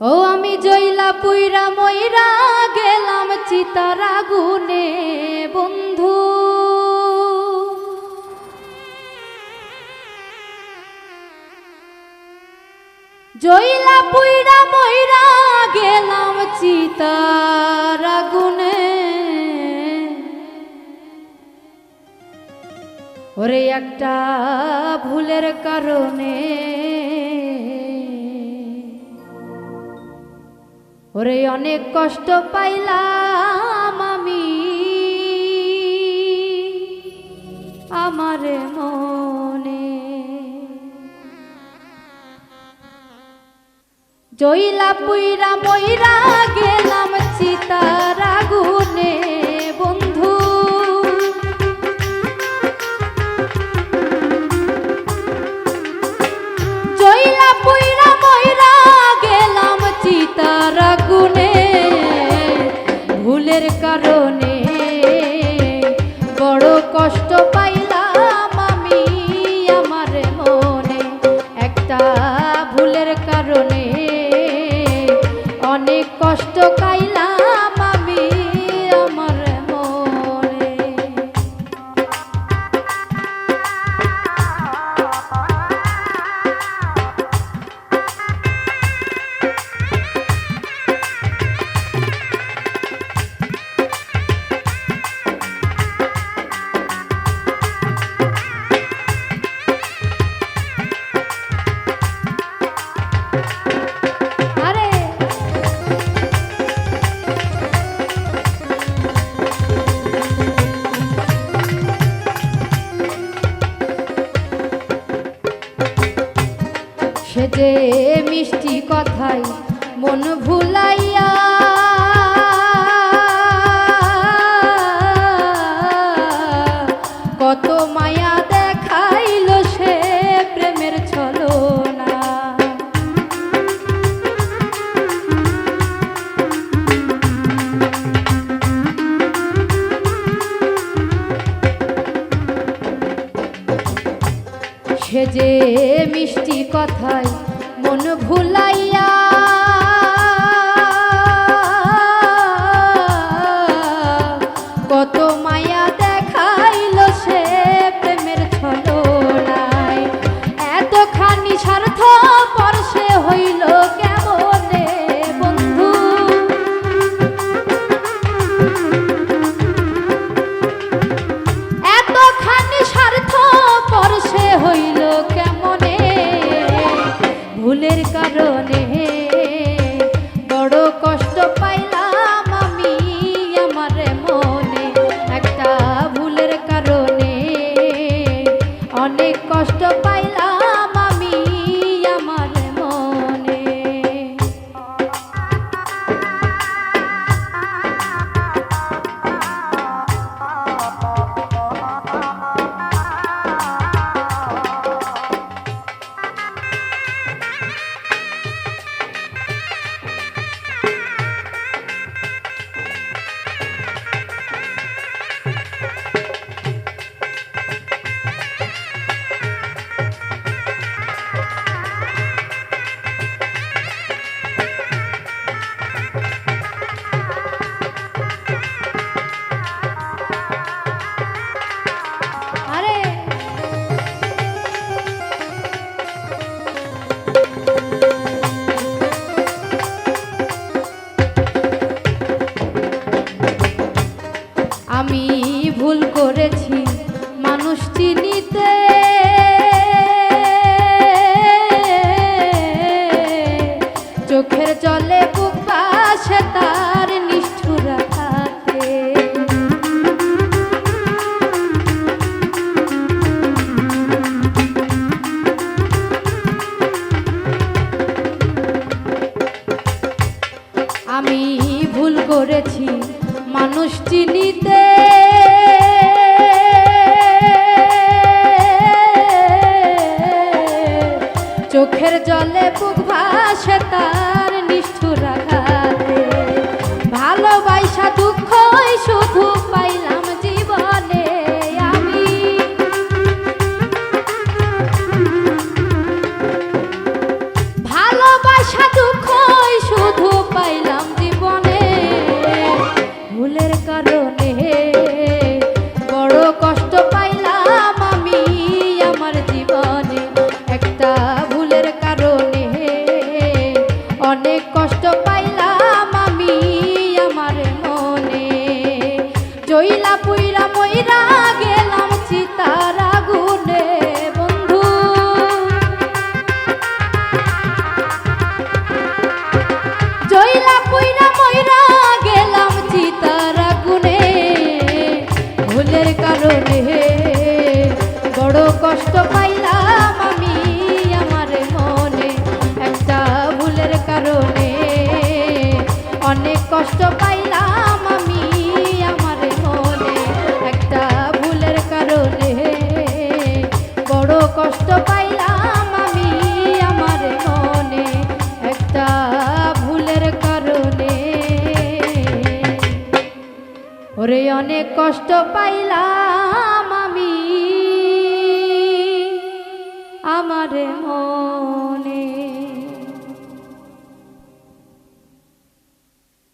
ও আমি জইলা পুইরা ময়রা গেলাম চিতার আগুনে, বন্ধু। জইলা পুইরা ময়রা গেলাম চিতার আগুনে। ওরে একটা ভুলের কারণে ওরে অনেক কষ্ট পাইলাম আমি। আমারে মনে জইলা পুইরা মইরা গেলাম সে যে মিষ্টি কথাই মন ভুলাইয়া। কত সে যে মিষ্টি কথায় মন ভুলাইয়া অনেক কষ্ট পাইলাম মানুষ চিনিতে। চোখের জলে বুক পাশে তার নিষ্ঠুর আমি ভুল করেছি মানুষ চিনিতে। চোখের জলে বুক ভাসে তার অনেক কষ্ট পাইলাম আমি। আমার মন